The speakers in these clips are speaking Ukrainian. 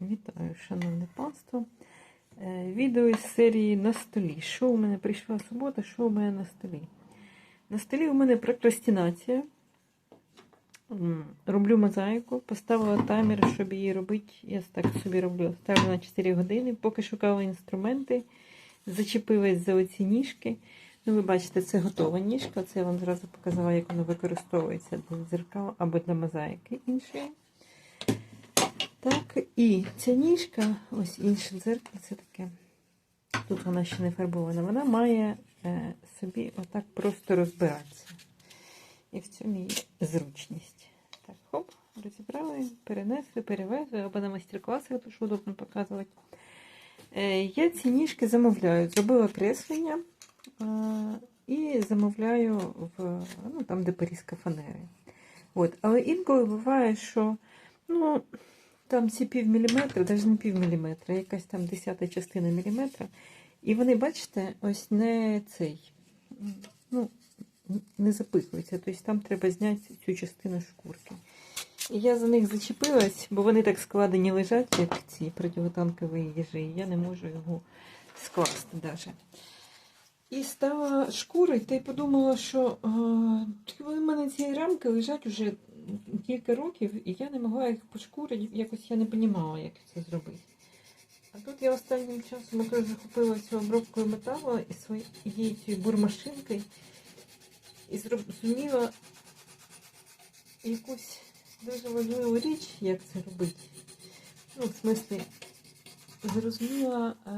Вітаю, шановне панство. Е, Відео із серії на столі. Що у мене прийшла субота, що у мене на столі? На столі у мене прокрастинація. Роблю мозаїку, поставила таймер, щоб її робити. Я так собі роблю. Ставлю на 4 години, поки шукала інструменти, зачепилась за оці ніжки. Ну, ви бачите, це готова ніжка. Це я вам зразу показала, як воно використовується для дзеркал або для мозаїки іншої. Так, і ця ніжка, ось інше дзеркало, це таке. Тут вона ще не фарбована. Вона має е, собі отак просто розбиратися. І в цьому є зручність. Так, хоп, розібрали, перенесли, перевезли, або на майстер-класах, що удобно показувати. Е, я ці ніжки замовляю. Зробила креслення е, і замовляю в, ну, там, де порізка фанери. От. Але інколи буває, що ну, там ці пів міліметра, навіть не пів міліметра, якась там десята частина міліметра. І вони, бачите, ось не цей, ну, не запихуються. Тобто там треба зняти цю частину шкурки. І я за них зачепилась, бо вони так складені лежать, як ці противотанкові їжі, і я не можу його скласти навіть. І стала шкурити, та й подумала, що е, вони в мене ці рамки лежать уже кілька років, і я не могла їх пошкурити, якось я не розуміла, як це зробити. А тут я останнім часом якраз захопилася обробкою металу і своєю цією бурмашинкою і зроб- зуміла якусь дуже важливу річ, як це робити. Ну, в смислі, зрозуміла, е,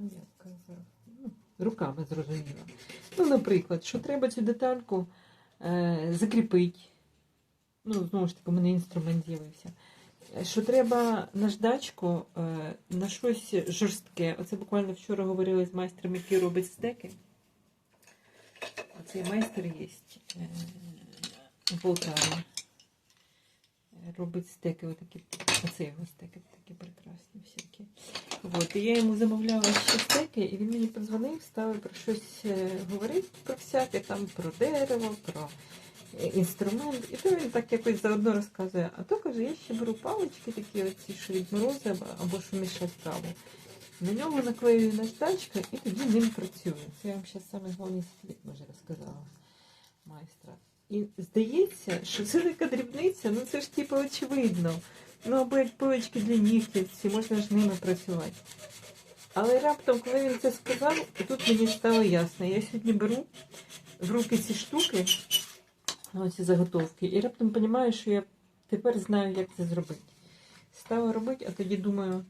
ну як казав, ну, руками зрозуміла. Ну, наприклад, що треба цю детальку е, закріпити. Ну, знову ж таки, у мене інструмент з'явився. Що треба наждачку е, на щось жорстке. Оце буквально вчора говорили з майстром, який робить стеки. Оцей майстер є е. Е, Робить стеки, отакі, оце його стеки такі прекрасні всякі. От, і я йому замовляла ще стеки, і він мені подзвонив, став про щось е, говорити про всяке, там про дерево, про інструмент. І то він так якось заодно розказує. А то каже, я ще беру палички такі оці, що від морозу або- що мішать каву. На нього наклеюю наждачка і тоді ним працюю. Це я вам зараз саме головний секрет, може, розказала майстра. І здається, що це така дрібниця, ну це ж типу очевидно. Ну, або як пилочки для нігтів, ці можна ж ними працювати. Але раптом, коли він це сказав, тут мені стало ясно. Я сьогодні беру в руки ці штуки, ну, ці заготовки, і раптом розумію, що я тепер знаю, як це зробити. Стала робити, а тоді думаю,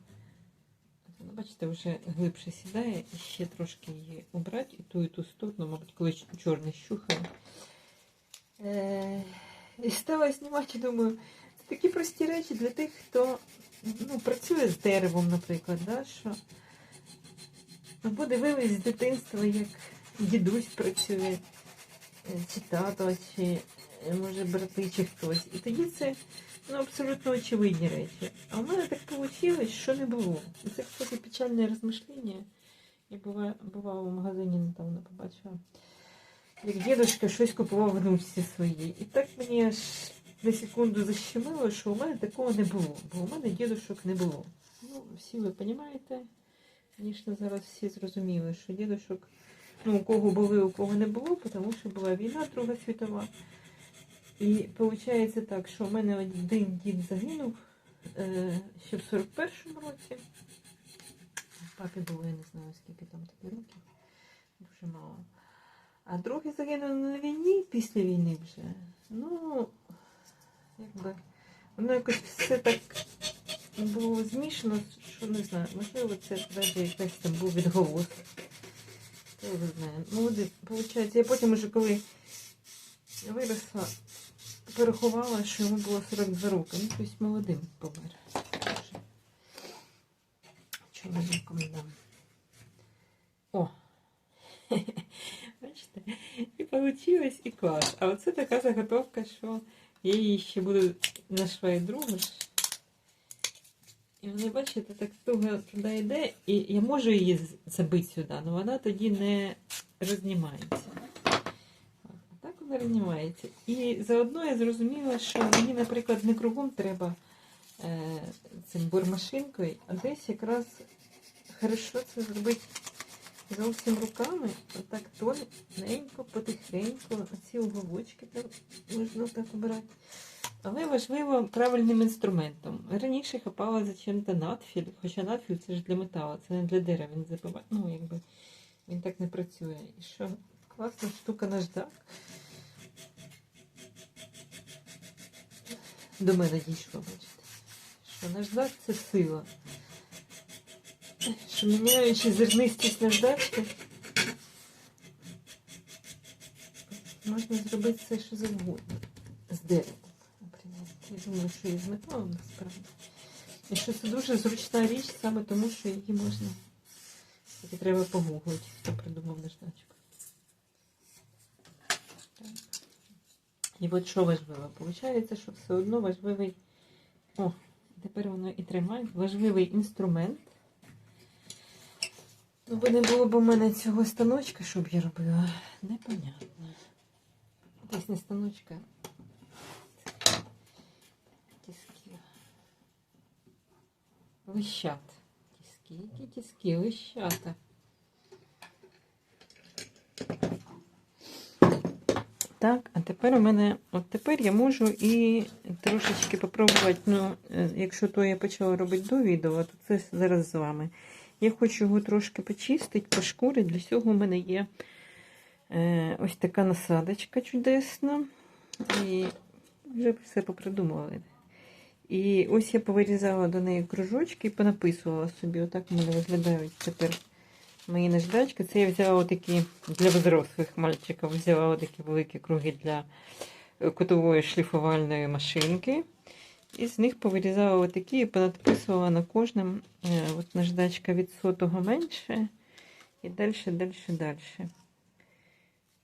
ну, бачите, вже глибше сідає, і ще трошки її убрати, і ту, і ту сторону, мабуть, коли чорний щухає. Е, і стала знімати, думаю, це такі прості речі для тих, хто ну, працює з деревом, наприклад, да, що або дивились з дитинства, як дідусь працює, е, чи тато, чи може брати, чи хтось. І тоді це ну, абсолютно очевидні речі. А в мене так вийшло, що не було. І це, кстати, печальне розмишлення. Я бува, бувала в магазині недавно побачила як дідусь щось купував внучці своїй. І так мені аж на секунду защемило, що у мене такого не було, бо у мене дідушок не було. Ну, всі ви розумієте, звісно, зараз всі зрозуміли, що дідушок, ну, у кого були, у кого не було, тому що була війна Друга світова. І виходить так, що у мене один дід загинув е, ще в 41-му році. Папі було, я не знаю, скільки там тобі років. Дуже мало. А другий загинув на війні після війни вже. Ну, якби воно якось все так було змішано, що не знаю, можливо, це навіть якась там був відголос. Хто його знає. Ну, виходить, я потім уже коли виросла, порахувала, що йому було 42 роки. Ну, тобто молодим помер. Чоловіком дам. О! Бачите? І вийшло, і клас. А оце така заготовка, що я її ще буду на швей другу. І вони, бачите, так туго туди йде, і я можу її забити сюди, але вона тоді не рознімається. Рознімається. І заодно я зрозуміла, що мені, наприклад, не кругом треба е, цим бормашинкою, а десь якраз хорошо це зробити зовсім руками. Отак тоненько, потихеньку, оці уголочки там можна так обирати. Але важливо правильним інструментом. Раніше хапала зачем-то надфіль, хоча надфіль це ж для металу, це не для дерева, він забиває. Ну, якби він так не працює. І що класна штука наждак. До мене дійшло, бачите. Що наждак це сила. Що міняючи зернистість наждачки, можна зробити все, що завгодно. З деревом, наприклад. Я думаю, що і з металом насправді. І що це дуже зручна річ, саме тому, що її можна. Тільки треба погуглити, хто придумав наждачку. І от що важливо? Получається, що все одно важливий. О, тепер воно і тримає. Важливий інструмент. Ну, бо не було б у мене цього станочка, щоб я робила. Непонятно. Десь не станочка. Тіски. Лищат. Тіски, які тіски, лищата. Так, а тепер у мене, от тепер я можу і трошечки попробувати, ну, е, якщо то я почала робити до відео, то це зараз з вами. Я хочу його трошки почистити, пошкурити. Для цього у мене є е, ось така насадочка чудесна. І вже все попридумували. І ось я повирізала до неї кружочки і понаписувала собі. Отак мене виглядають тепер мої наждачки. Це я взяла отакі для взрослих мальчиків, взяла отакі великі круги для кутової шліфувальної машинки. І з них повирізала отакі і понадписувала на кожному е, от наждачка від сотого менше. І далі, далі, далі.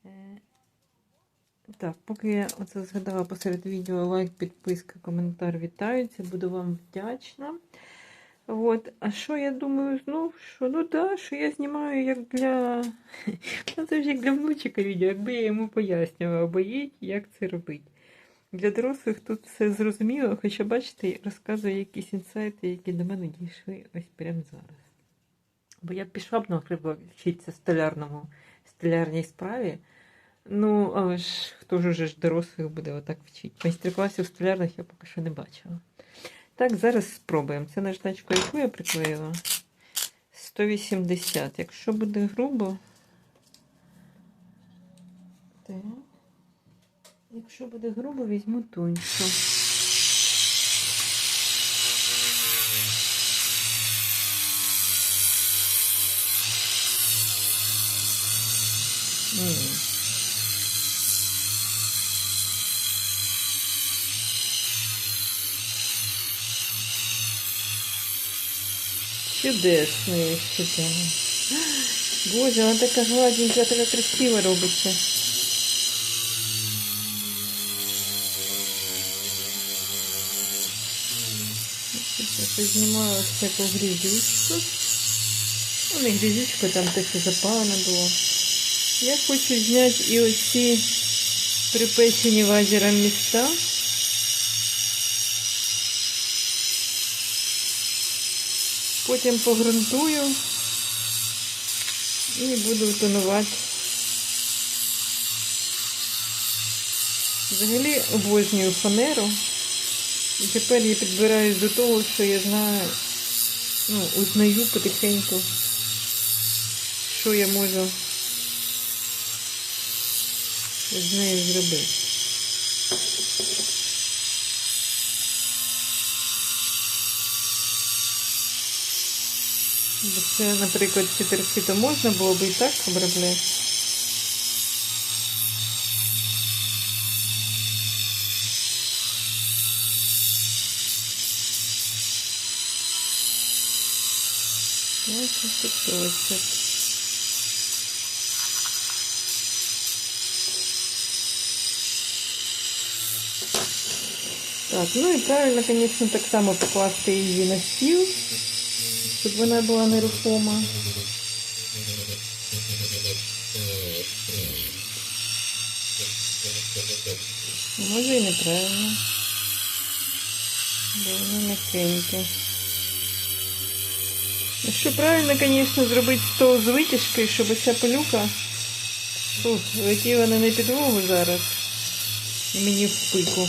Е, Так, поки я оце згадала посеред відео, лайк, підписка, коментар вітаються. Буду вам вдячна. От. А що я думаю, знов, що ну да, що я знімаю як для. Ну, це ж як для внучика відео, якби я йому пояснювала, або їй, як це робити. Для дорослих тут все зрозуміло, хоча, бачите, розказую якісь інсайти, які до мене дійшли ось прямо зараз. Бо я пішла б, наприклад, вчитися столярному, столярній справі. Ну, але ж хто ж уже ж дорослих буде отак вчити? Майстер-класів столярних я поки що не бачила. Так, зараз спробуємо. Це наждачку, яку я приклеїла. 180. Якщо буде грубо. Так. Якщо буде грубо, візьму тоньшу. М. Я считаю. Боже, вона така гладенька, така красива робиться. Знімаю всяку грізючку. Ну, не грізючку, там те, що запалено було. Я хочу зняти і оці припечені лазером міста. Потім погрунтую і буду тонувати. Взагалі обожнюю фанеру. І тепер я підбираюсь до того, що я знаю, ну, узнаю потихеньку, що я можу з нею зробити. Це, наприклад, цитерситом можна було б і так обробляти. Так, ну і правильно, звісно, так само покласти її на стіл, щоб вона була нерухома. Може і неправильно. Бо воно м'якеньке. Що правильно, звісно, зробити стол з витяжкою, щоб ця пилюка летіла не на підлогу зараз. І мені в пику.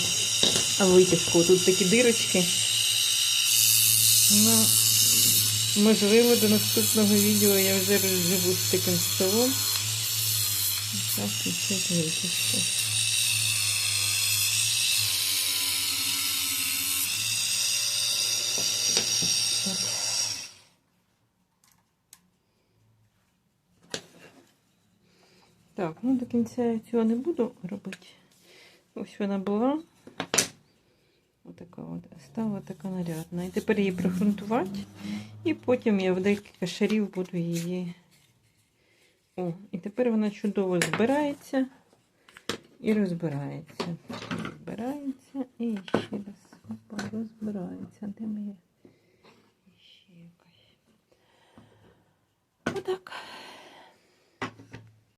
А витяжку. Тут такі дирочки. Ну, можливо, до наступного відео я вже розживу з таким столом. Так, і це витяжка. Так. Ну до кінця я цього не буду робити. Ось вона була. Отака от стала така нарядна. І тепер її пригрунтувати. І потім я в декілька шарів буду її. О, і тепер вона чудово збирається і розбирається. Збирається і ще раз розбирається. Де моя ще якась? Отак.